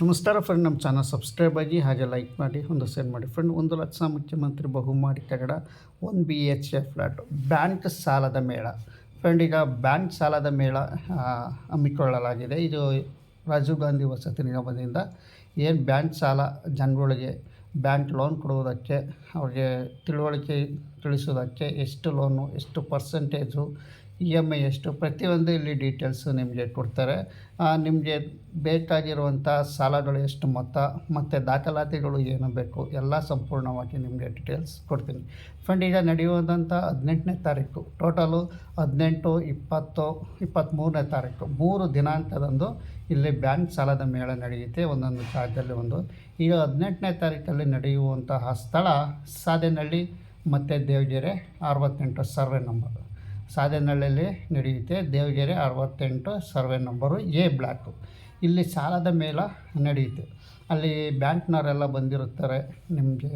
ನಮಸ್ಕಾರ ಫ್ರೆಂಡ್ ನಮ್ಮ channel subscribe ಆಗಿ ಹಾಗೆ ಲೈಕ್ ಮಾಡಿ, ಒಂದು ಶೇರ್ ಮಾಡಿ. ಫ್ರೆಂಡ್ ಒಂದು ಲಕ್ಷ ಮುಖ್ಯಮಂತ್ರಿ ಬಹುಮಾಡಿ ಕಗಡ one B H A flat bank ಸಾಲದ ಮೇಳ. ಫ್ರೆಂಡ್ ಈಗ ಬ್ಯಾಂಕ್ ಸಾಲದ ಮೇಳ ಹಮ್ಮಿಕೊಳ್ಳಲಾಗಿದೆ. ಇದು ರಾಜೀವ್ ಗಾಂಧಿ ವಸತಿ ನಿಗಮದಿಂದ ಏನು ಬ್ಯಾಂಕ್ ಸಾಲ ಜನಗಳಿಗೆ ಬ್ಯಾಂಕ್ ಲೋನ್ ಕೊಡುವುದಕ್ಕೆ, ಅವ್ರಿಗೆ ತಿಳುವಳಿಕೆ ತಿಳಿಸೋದಕ್ಕೆ ಎಷ್ಟು ಲೋನು ಎಷ್ಟು ಪರ್ಸೆಂಟೇಜು ಇ ಎಂ ಐ ಎಷ್ಟು ಪ್ರತಿಯೊಂದು ಇಲ್ಲಿ ಡೀಟೇಲ್ಸು ನಿಮಗೆ ಕೊಡ್ತಾರೆ. ನಿಮಗೆ ಬೇಕಾಗಿರುವಂಥ ಸಾಲಗಳು ಎಷ್ಟು ಮೊತ್ತ, ಮತ್ತು ದಾಖಲಾತಿಗಳು ಏನು ಬೇಕು, ಎಲ್ಲ ಸಂಪೂರ್ಣವಾಗಿ ನಿಮಗೆ ಡೀಟೇಲ್ಸ್ ಕೊಡ್ತೀನಿ. ಫ್ರೆಂಡ್ ಈಗ ನಡೆಯುವಂಥ ಹದಿನೆಂಟನೇ ತಾರೀಕು. ಟೋಟಲು ಹದಿನೆಂಟು, ಇಪ್ಪತ್ತು, ಇಪ್ಪತ್ತ್ಮೂರನೇ ತಾರೀಕು. ಮೂರು ದಿನಾಂಕದಂದು ಇಲ್ಲಿ ಬ್ಯಾಂಕ್ ಸಾಲದ ಮೇಳ ನಡೆಯುತ್ತೆ, ಒಂದೊಂದು ಜಾಗದಲ್ಲಿ ಒಂದು. ಈಗ ಹದಿನೆಂಟನೇ ತಾರೀಕಲ್ಲಿ ನಡೆಯುವಂತಹ ಸ್ಥಳ ಸಾದೇನಹಳ್ಳಿ ಮತ್ತು ದೇವಗೆರೆ, ಅರವತ್ತೆಂಟು ಸರ್ವೆ ನಂಬರ್ ಸಾದೇನಹಳ್ಳಿಯಲ್ಲಿ ನಡೆಯುತ್ತೆ. ದೇವಗೆರೆ ಅರವತ್ತೆಂಟು, ಸರ್ವೆ ನಂಬರು ಎ ಬ್ಲಾಕು. ಇಲ್ಲಿ ಸಾಲದ ಮೇಲೆ ನಡೆಯುತ್ತೆ. ಅಲ್ಲಿ ಬ್ಯಾಂಕ್ನವರೆಲ್ಲ ಬಂದಿರುತ್ತಾರೆ. ನಿಮಗೆ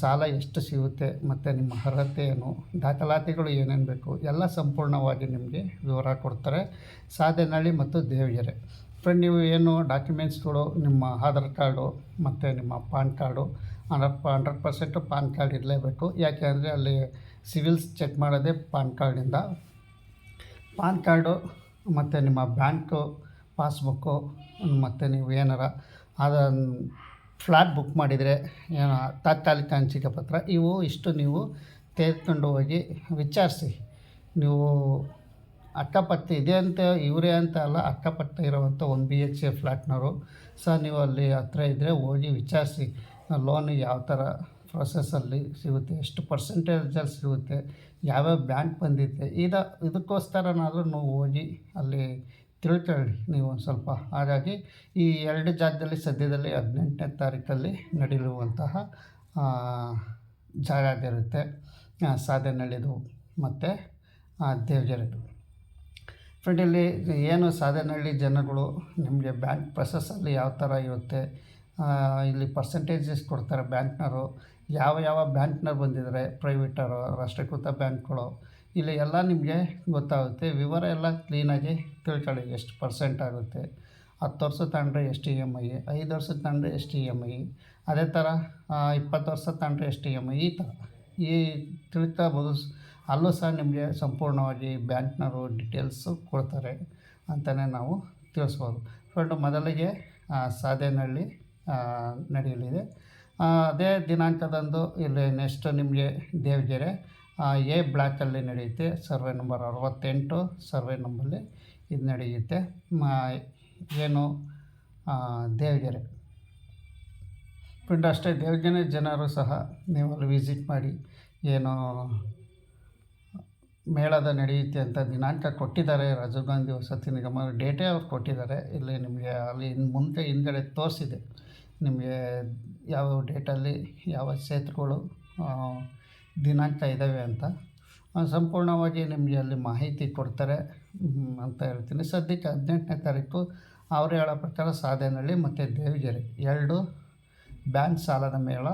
ಸಾಲ ಎಷ್ಟು ಸಿಗುತ್ತೆ ಮತ್ತು ನಿಮ್ಮ ಅರ್ಹತೆ ಏನು, ದಾಖಲಾತಿಗಳು ಏನೇನು ಬೇಕು ಎಲ್ಲ ಸಂಪೂರ್ಣವಾಗಿ ನಿಮಗೆ ವಿವರ ಕೊಡ್ತಾರೆ. ಸಾಧನಹಳ್ಳಿ ಮತ್ತು ದೇವಗೆರೆ. ಫ್ರೆಂಡ್, ನೀವು ಏನು ಡಾಕ್ಯುಮೆಂಟ್ಸ್ಗಳು ನಿಮ್ಮ ಆಧಾರ್ ಕಾರ್ಡು ಮತ್ತು ನಿಮ್ಮ PAN card, hundred hundred percent PAN card ಇರಲೇಬೇಕು. ಯಾಕೆ ಅಂದರೆ ಅಲ್ಲಿ ಸಿವಿಲ್ಸ್ ಚೆಕ್ ಮಾಡೋದೇ ಪಾನ್ ಕಾರ್ಡಿಂದ. ಪಾನ್ ಕಾರ್ಡು, ಮತ್ತು ನಿಮ್ಮ ಬ್ಯಾಂಕು ಪಾಸ್ಬುಕ್ಕು, ಮತ್ತು ನೀವು ಏನಾರ ಆದ ಫ್ಲ್ಯಾಟ್ ಬುಕ್ ಮಾಡಿದರೆ, ಏನೋ ತಾತ್ಕಾಲಿಕ ಅಂಚಿಕೆ ಪತ್ರ, ಇವು ಇಷ್ಟು ನೀವು ತೆಗೆದುಕೊಂಡು ಹೋಗಿ ವಿಚಾರಿಸಿ. ನೀವು ಅಕ್ಕಪಕ್ಕ ಇದೆ ಅಂತ, ಇವರೇ ಅಂತ ಅಲ್ಲ, ಅಕ್ಕಪಕ್ಕ ಇರುವಂಥ ಒಂದು ಬಿ ಎಚ್ ಎ ಫ್ಲ್ಯಾಟ್ನವರು ಸಹ ನೀವು ಅಲ್ಲಿ ಹತ್ರ ಇದ್ದರೆ ಹೋಗಿ ವಿಚಾರಿಸಿ. ಲೋನ್ ಯಾವ ಥರ ಪ್ರೊಸೆಸ್ಸಲ್ಲಿ ಸಿಗುತ್ತೆ ಎಷ್ಟು ಪರ್ಸೆಂಟೇಜಲ್ಲಿ ಸಿಗುತ್ತೆ ಯಾವ್ಯಾವ ಬ್ಯಾಂಕ್ ಬಂದಿದೆ ಇದ ಇದಕ್ಕೋಸ್ಕರನಾದರೂ ನೀವು ಹೋಗಿ ಅಲ್ಲಿ ತಿಳ್ಕೊಳ್ಳಿ ನೀವು ಒಂದು ಸ್ವಲ್ಪ. ಹಾಗಾಗಿ ಈ ಎರಡು ಜಾಗದಲ್ಲಿ ಸದ್ಯದಲ್ಲಿ ಹದಿನೆಂಟನೇ ತಾರೀಕಲ್ಲಿ ನಡೆಯುವಂತಹ ಆ, ಜಾಗ ಆಗಿರುತ್ತೆ ಆ, ಸಾಧನಹಳ್ಳಿದು ಮತ್ತು ದೇವಜರಿದು ಫ್ರೆಂಡ್ ಇಲ್ಲಿ ಏನು ಸಾಧನಹಳ್ಳಿ ಜನಗಳು ನಿಮಗೆ ಬ್ಯಾಂಕ್ ಪ್ರೊಸೆಸಲ್ಲಿ ಯಾವ ಥರ ಇರುತ್ತೆ ಇಲ್ಲಿ ಪರ್ಸೆಂಟೇಜಸ್ ಕೊಡ್ತಾರೆ ಬ್ಯಾಂಕ್ನವರು ಯಾವ ಯಾವ ಬ್ಯಾಂಕ್ನವ್ರು ಬಂದಿದ್ದಾರೆ ಪ್ರೈವೇಟರು ರಾಷ್ಟ್ರೀಕೃತ ಬ್ಯಾಂಕ್ಗಳು, ಇಲ್ಲಿ ಎಲ್ಲ ನಿಮಗೆ ಗೊತ್ತಾಗುತ್ತೆ. ವಿವರ ಎಲ್ಲ ಕ್ಲೀನಾಗಿ ತಿಳ್ಕೊಳ್ಳಿ, ಎಷ್ಟು ಪರ್ಸೆಂಟ್ ಆಗುತ್ತೆ. ಹತ್ತು ವರ್ಷ ತಗೊಂಡ್ರೆ ಎಷ್ಟು ಇ ಎಂ ಐ ಐದು ವರ್ಷ ತಗೊಂಡ್ರೆ ಎಷ್ಟು ಇ ಎಂ ಐ ಅದೇ ಥರ ಇಪ್ಪತ್ತು ವರ್ಷ ತಗೊಂಡ್ರೆ ಎಷ್ಟು ಇ ಎಂ ಐ ಈ ಥರ. ಈ ತಿಳ್ಕೊಬೋದು ಅಲ್ಲೂ ಸಹ ನಿಮಗೆ ಸಂಪೂರ್ಣವಾಗಿ ಬ್ಯಾಂಕ್ನವರು ಡೀಟೇಲ್ಸು ಕೊಡ್ತಾರೆ ಅಂತಲೇ ನಾವು ತಿಳಿಸ್ಬೋದು. ಫ್ರೆಂಡು ಮೊದಲಿಗೆ ಸಾಧೇನಹಳ್ಳಿ ನಡೆಯಲಿದೆ. ಅದೇ ದಿನಾಂಕದಂದು ಇಲ್ಲಿ ನೆಕ್ಸ್ಟ್ ನಿಮಗೆ ದೇವಗೆರೆ ಎ ಬ್ಲಾಕಲ್ಲಿ ನಡೆಯುತ್ತೆ. ಸರ್ವೆ ನಂಬರ್ ಅರವತ್ತೆಂಟು, ಸರ್ವೆ ನಂಬರಲ್ಲಿ ಇದು ನಡೆಯುತ್ತೆ. ಏನು ದೇವಗೆರೆ. ಫ್ರೆಂಡ್ ಅಷ್ಟೇ ದೇವಗೆರೆ ಜನರು ಸಹ ನೀವು ಅಲ್ಲಿ ವಿಸಿಟ್ ಮಾಡಿ ಏನು ಮೇಳದ ನಡೆಯುತ್ತೆ ಅಂತ ದಿನಾಂಕ ಕೊಟ್ಟಿದ್ದಾರೆ. ರಾಜೀವ್ ಗಾಂಧಿ ವಸತಿ ನಿಗಮ ಡೇಟೇ ಅವ್ರು ಕೊಟ್ಟಿದ್ದಾರೆ. ಇಲ್ಲಿ ನಿಮಗೆ ಅಲ್ಲಿ ಮುಂದೆ ಹಿಂದ್ಗಡೆ ತೋರಿಸಿದೆ. ನಿಮಗೆ ಯಾವ ಡೇಟಲ್ಲಿ ಯಾವ ಕ್ಷೇತ್ರಗಳು ದಿನಾಂಕ ಇದ್ದಾವೆ ಅಂತ ಸಂಪೂರ್ಣವಾಗಿ ನಿಮಗೆ ಅಲ್ಲಿ ಮಾಹಿತಿ ಕೊಡ್ತಾರೆ ಅಂತ ಹೇಳ್ತೀನಿ. ಸದ್ಯಕ್ಕೆ ಹದಿನೆಂಟನೇ ತಾರೀಕು ಅವರು ಹೇಳೋ ಪ್ರಕಾರ ಸಾಧೇನಹಳ್ಳಿ ಮತ್ತು ದೇವಿಗೆರೆ. ಎರಡು ಬ್ಯಾಂಕ್ ಸಾಲದ ಮೇಳ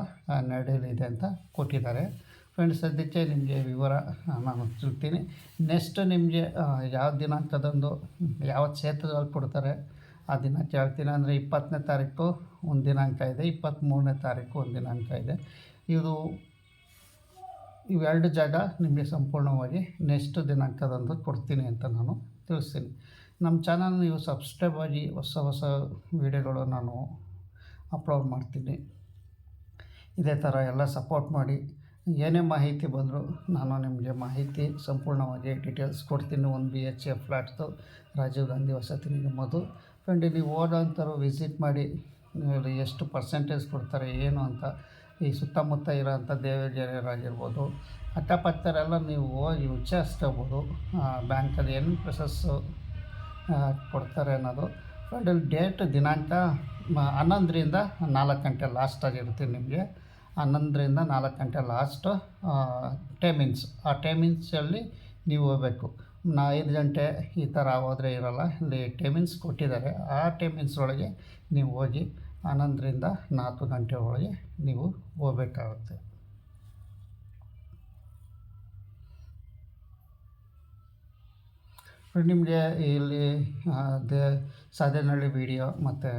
ನಡೆಯಲಿದೆ ಅಂತ ಕೊಟ್ಟಿದ್ದಾರೆ. ಫ್ರೆಂಡ್ಸ್, ಸದ್ಯಕ್ಕೆ ನಿಮಗೆ ವಿವರ ನಾನು ತಿಳ್ತೀನಿ ನೆಕ್ಸ್ಟ್ ನಿಮಗೆ ಯಾವ ದಿನಾಂಕದಂದು, ಯಾವ ಕ್ಷೇತ್ರದಲ್ಲಿ ಕೊಡ್ತಾರೆ ಆ ದಿನ ಕೇಳ್ತೀನಿ ಅಂದರೆ ಇಪ್ಪತ್ತನೇ ತಾರೀಕು ಒಂದು ದಿನಾಂಕ ಇದೆ ಇಪ್ಪತ್ತ್ಮೂರನೇ ತಾರೀಕು ಒಂದು ದಿನಾಂಕ ಇದೆ. ಇದು ಇವೆರಡು ಜಾಗ ನಿಮಗೆ ಸಂಪೂರ್ಣವಾಗಿ ನೆಕ್ಸ್ಟ್ ದಿನಾಂಕದಂದು ಕೊಡ್ತೀನಿ ಅಂತ ನಾನು ತಿಳಿಸ್ತೀನಿ. ನಮ್ಮ ಚಾನಲ್ ನೀವು ಸಬ್ಸ್ಕ್ರೈಬ್ ಆಗಿ ಹೊಸ ಹೊಸ ವೀಡಿಯೋಗಳು ನಾನು ಅಪ್ಲೋಡ್ ಮಾಡ್ತೀನಿ. ಇದೇ ಥರ ಎಲ್ಲ ಸಪೋರ್ಟ್ ಮಾಡಿ. ಏನೇ ಮಾಹಿತಿ ಬಂದರೂ ನಾನು ನಿಮಗೆ ಮಾಹಿತಿ ಸಂಪೂರ್ಣವಾಗಿ ಡೀಟೇಲ್ಸ್ ಕೊಡ್ತೀನಿ. ಒಂದು ಬಿ ಎಚ್ ಎ ಫ್ಲ್ಯಾಟ್ದು ರಾಜೀವ್ ಗಾಂಧಿ ವಸತಿ ನಿಗಮದು. ಫ್ರೆಂಡ್ ನೀವು ಹೋದಂಥವ್ರು ವಿಸಿಟ್ ಮಾಡಿ ಇಲ್ಲಿ ಎಷ್ಟು ಪರ್ಸೆಂಟೇಜ್ ಕೊಡ್ತಾರೆ, ಏನು ಅಂತ. ಈ ಸುತ್ತಮುತ್ತ ಇರೋಂಥ ದೇವಗೆರೆಯರಾಗಿರ್ಬೋದು ಅಟ್ಟಪತ್ತರೆಲ್ಲ ನೀವು ಹೋಗಿ ವಿಚಾರಿಸ್ಕೋಬೋದು. ಬ್ಯಾಂಕಲ್ಲಿ ಏನು ಪ್ರೊಸೆಸ್ಸು ಕೊಡ್ತಾರೆ ಅನ್ನೋದು. ಫ್ರೆಂಡ್ ಇಲ್ಲಿ ಡೇಟ್ ದಿನಾಂಕ ಹನ್ನೊಂದರಿಂದ ನಾಲ್ಕು ಗಂಟೆ ಲಾಸ್ಟ್ ಆಗಿರುತ್ತೆ ನಿಮಗೆ. ಹನ್ನೊಂದರಿಂದ ನಾಲ್ಕು ಗಂಟೆ ಲಾಸ್ಟು ಟೈಮಿಂಗ್ಸ್ ಆ ಟೈಮಿಂಗ್ಸಲ್ಲಿ ನೀವು ಹೋಗಬೇಕು. ನಾ ಐದು ಗಂಟೆ ಈ ಥರ ಹೋದರೆ ಇರೋಲ್ಲ. ಇಲ್ಲಿ ಟೈಮಿಂಗ್ಸ್ ಕೊಟ್ಟಿದ್ದಾರೆ. ಆ ಟೈಮಿಂಗ್ಸ್ ಒಳಗೆ ನೀವು ಹೋಗಿ ಹನ್ನೊಂದರಿಂದ ನಾಲ್ಕು ಗಂಟೆ ಒಳಗೆ ನೀವು ಹೋಗ್ಬೇಕಾಗುತ್ತೆ. ನಿಮಗೆ ಇಲ್ಲಿ ದೇ, ಸಾಧನಹಳ್ಳಿ ವಿಡಿಯೋ ಮತ್ತು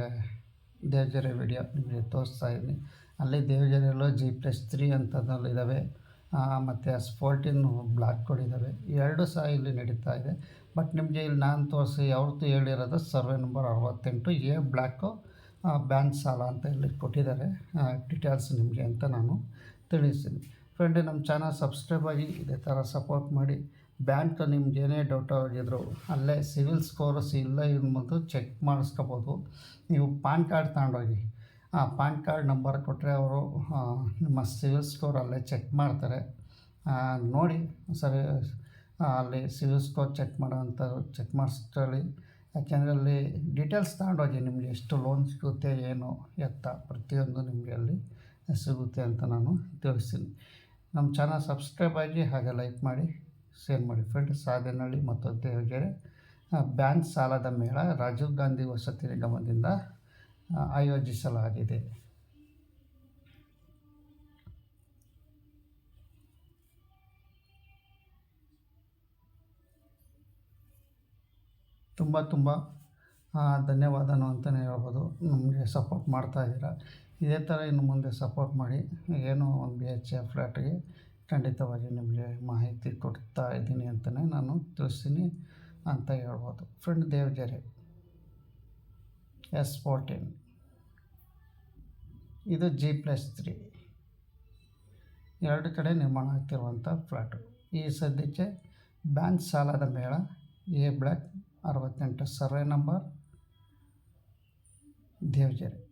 ದೇವಜರೆ ವಿಡಿಯೋ ನಿಮಗೆ ತೋರಿಸ್ತಾ ಇದ್ದೀನಿ. ಅಲ್ಲಿ ದೇವಜರೆಯಲ್ಲೂ ಜಿ ಪ್ಲಸ್ ತ್ರೀ ಅಂಥದ್ದಲ್ಲಿ ಇದ್ದಾವೆ. ಮತ್ತು ಸ್ಪೋರ್ಟಿನ್ ಬ್ಲಾಕ್ಗಳಿದ್ದಾವೆ ಎರಡು ಸಹ ಇಲ್ಲಿ ನಡೀತಾ ಇದೆ. ಬಟ್ ನಿಮಗೆ ಇಲ್ಲಿ ನಾನು ತೋರಿಸಿ ಅವ್ರದ್ದು ಹೇಳಿರೋದು, ಸರ್ವೆ ನಂಬರ್ ಅರವತ್ತೆಂಟು ಎ ಬ್ಲ್ಯಾಕು ಬ್ಯಾಂಕ್ ಸಾಲ ಅಂತ ಇಲ್ಲಿ ಕೊಟ್ಟಿದ್ದಾರೆ. ಡಿಟೇಲ್ಸ್ ನಿಮಗೆ ಅಂತ ನಾನು ತಿಳಿಸ್ತೀನಿ. ಫ್ರೆಂಡ್ ನಮ್ಮ ಚಾನಲ್ ಸಬ್ಸ್ಕ್ರೈಬ್ ಆಗಿ ಇದೇ ಥರ ಸಪೋರ್ಟ್ ಮಾಡಿ. ಬ್ಯಾಂಕ್ ನಿಮ್ಗೆ ಏನೇ ಡೌಟ್ ಆಗಿದ್ರು ಅಲ್ಲೇ ಸಿವಿಲ್ ಸ್ಕೋರ್ಸ್ ಇಲ್ಲ ಮೊದಲು ಚೆಕ್ ಮಾಡಿಸ್ಕೋಬೋದು. ನೀವು ಪಾನ್ ಕಾರ್ಡ್ ತಗೊಂಡೋಗಿ ಪಾನ್ ಕಾರ್ಡ್ ನಂಬರ್ ಕೊಟ್ಟರೆ ಅವರು ನಿಮ್ಮ ಸಿವಿಲ್ ಸ್ಕೋರ್ ಅಲ್ಲೇ ಚೆಕ್ ಮಾಡ್ತಾರೆ. ಆ, ನೋಡಿ ಸರಿ ಅಲ್ಲಿ ಸಿವಿಲ್ ಸ್ಕೋರ್ ಚೆಕ್ ಮಾಡೋವಂಥದ್ದು ಚೆಕ್ ಮಾಡಿಸ್ಕೊಳ್ಳಿ. ಯಾಕೆಂದರೆ ಅಲ್ಲಿ ಡೀಟೇಲ್ಸ್ ತಗೊಂಡೋಗಿ ನಿಮಗೆ ಎಷ್ಟು ಲೋನ್ ಸಿಗುತ್ತೆ ಏನು ಎತ್ತ ಪ್ರತಿಯೊಂದು ನಿಮಗೆ ಅಲ್ಲಿ ಸಿಗುತ್ತೆ ಅಂತ ನಾನು ತಿಳಿಸ್ತೀನಿ. ನಮ್ಮ ಚಾನಲ್ ಸಬ್ಸ್ಕ್ರೈಬ್ ಆಗಿ ಹಾಗೆ ಲೈಕ್ ಮಾಡಿ ಶೇರ್ ಮಾಡಿ. ಫ್ರೆಂಡ್ಸ್ ಸಾಧನಹಳ್ಳಿ ಮತ್ತು ದೇವಗೆರೆ ಬ್ಯಾಂಕ್ ಸಾಲದ ಮೇಳ ರಾಜೀವ್ ಗಾಂಧಿ ವಸತಿ ನಿಗಮದಿಂದ ಆ, ಆಯೋಜಿಸಲಾಗಿದೆ. ತುಂಬ ತುಂಬ ಧನ್ಯವಾದ ಧನ್ಯವಾದನು ಅಂತಲೇ ಹೇಳ್ಬೋದು. ನಮಗೆ ಸಪೋರ್ಟ್ ಮಾಡ್ತಾ ಇದ್ದೀರಾ. ಇದೇ ಥರ ಇನ್ನು ಮುಂದೆ ಸಪೋರ್ಟ್ ಮಾಡಿ, ಏನೋ ಒಂದು ಬಿ ಎಚ್ ಎ ಫ್ಲ್ಯಾಟ್ಗೆ ಖಂಡಿತವಾಗಿ ನಿಮಗೆ ಮಾಹಿತಿ ಕೊಡ್ತಾ ಇದ್ದೀನಿ ಅಂತಲೇ ನಾನು ತಿಳಿಸ್ತೀನಿ ಅಂತ ಹೇಳ್ಬೋದು. Friend Devajare S fourteen. ಇದು ಜಿ ಪ್ಲಸ್ ತ್ರೀ. ಎರಡು ಕಡೆ ನಿರ್ಮಾಣ ಆಗ್ತಿರುವಂಥ ಫ್ಲ್ಯಾಟು ಈ ಸದ್ಯಕ್ಕೆ ಬ್ಯಾಂಕ್ ಸಾಲದ ಮೇಳ, ಎ ಬ್ಲಾಕ್ ಅರವತ್ತೆಂಟು. Survey number Devajare